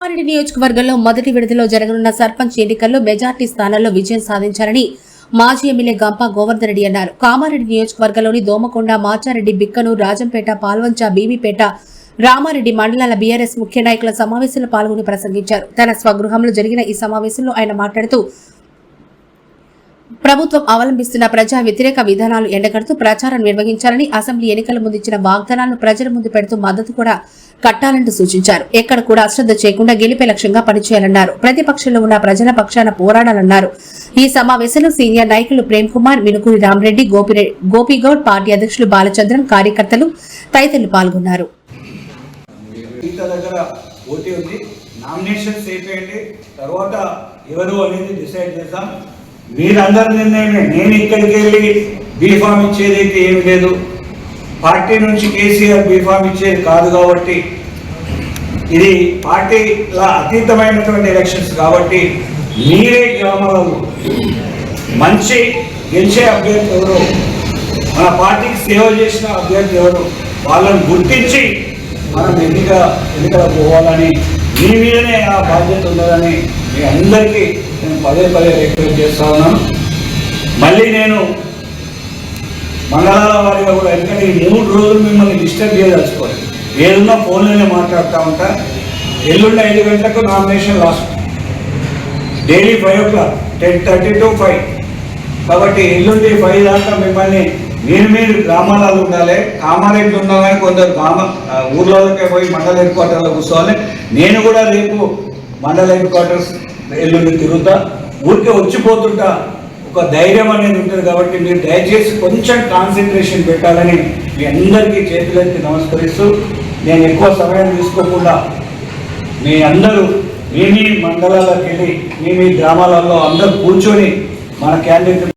కామారెడ్డి నియోజకవర్గంలో మొదటి విడతలో జరగనున్న సర్పంచ్ ఎన్నికల్లో మెజార్టీ స్థానాల్లో విజయం సాధించారని మాజీ ఎమ్మెల్యే గంపా గోవర్ధన్ రెడ్డి అన్నారు. కామారెడ్డి నియోజకవర్గంలోని దోమకొండ మాచారెడ్డి బిక్కను రాజంపేట పాల్వంచ బీబీపేట రామారెడ్డి మండలాల బీఆర్ఎస్ ముఖ్య నాయకుల సమావేశంలో పాల్గొని ప్రసంగించారు. తన స్వగృహంలో జరిగిన ఈ సమావేశంలో ఆయన మాట్లాడుతూ ప్రభుత్వం అవలంబిస్తున్న ప్రజా వ్యతిరేక విధానాలు ఎండగడుతూ ప్రచారం నిర్వహించాలని అసెంబ్లీ ఎన్నికల ముందు ఇచ్చిన వాగ్దానాలను ప్రజల ముందు పెడుతూ మద్దతు కూడా కట్టాలంటూ సూచించారు. ఎక్కడ కూడా అశ్రద్ధ చేయకుండా గెలిపే లక్ష్యంగా పనిచేయాలన్నారు. ప్రతిపక్షంలో ఉన్న ప్రజల పక్షాన పోరాడాలన్నారు. ఈ సమావేశంలో సీనియర్ నాయకులు ప్రేమ్ కుమార్ మినుకూరి రామరెడ్డి గోపిగౌడ్ పార్టీ అధ్యక్షులు బాలచంద్రన్ కార్యకర్తలు తదితరులు పాల్గొన్నారు. నామినేషన్స్ అయిపోయింది. తర్వాత ఎవరు అనేది డిసైడ్ చేద్దాం. మీరందరి నిర్ణయమే. నేను ఇక్కడికి వెళ్ళి బీఫామ్ ఇచ్చేది అయితే ఏం లేదు. పార్టీ నుంచి కేసీఆర్ బీఫామ్ ఇచ్చేది కాదు కాబట్టి ఇది పార్టీల అతీతమైనటువంటి ఎలక్షన్స్ కాబట్టి మీరే గ్రామాలలో మంచి గెలిచే అభ్యర్థి ఎవరు మన పార్టీకి సేవ చేసిన అభ్యర్థి ఎవరు వాళ్ళని గుర్తించి మనం ఎన్నిక ఎన్నికలకు పోవాలని మీ మీదనే ఆ బాధ్యత ఉన్నదని మీ అందరికీ నేను పదే పదే రిక్వెస్ట్ చేస్తా ఉన్నాను. మళ్ళీ నేను మంగళాల వారిగా కూడా ఎందుకంటే ఈ మూడు రోజులు మిమ్మల్ని డిస్టర్బ్ చేయదలుచుకోవాలి ఏదన్నా ఫోన్లోనే మాట్లాడుతూ ఉంటా. ఎల్లుండి ఐదు గంటలకు nomination last daily five o'clock ten thirty to five. కాబట్టి ఎల్లుండి ఫైవ్ దాకా మిమ్మల్ని మీరు మీరు గ్రామాలలో ఉండాలి కామారెడ్డి ఉన్నా కానీ కొందరు గ్రామ ఆ, ఊర్లలోకే పోయి మండల హెడ్ క్వార్టర్లో కూర్చోవాలి. నేను కూడా రేపు మండల హెడ్ క్వార్టర్స్ ఎల్లుండి తిరుగుతా. ఊరికే వచ్చిపోతుంటా. ఒక ధైర్యం అనేది ఉంటుంది కాబట్టి మీరు దయచేసి కొంచెం కాన్సన్ట్రేషన్ పెట్టాలని మీ అందరికీ చేతులెత్తి నమస్కరిస్తూ నేను ఎక్కువ సమయం తీసుకోకుండా మీ అందరూ మీ మీ మండలాలకు వెళ్ళి మీ మీ గ్రామాలలో అందరూ కూర్చొని మన క్యాండిడేట్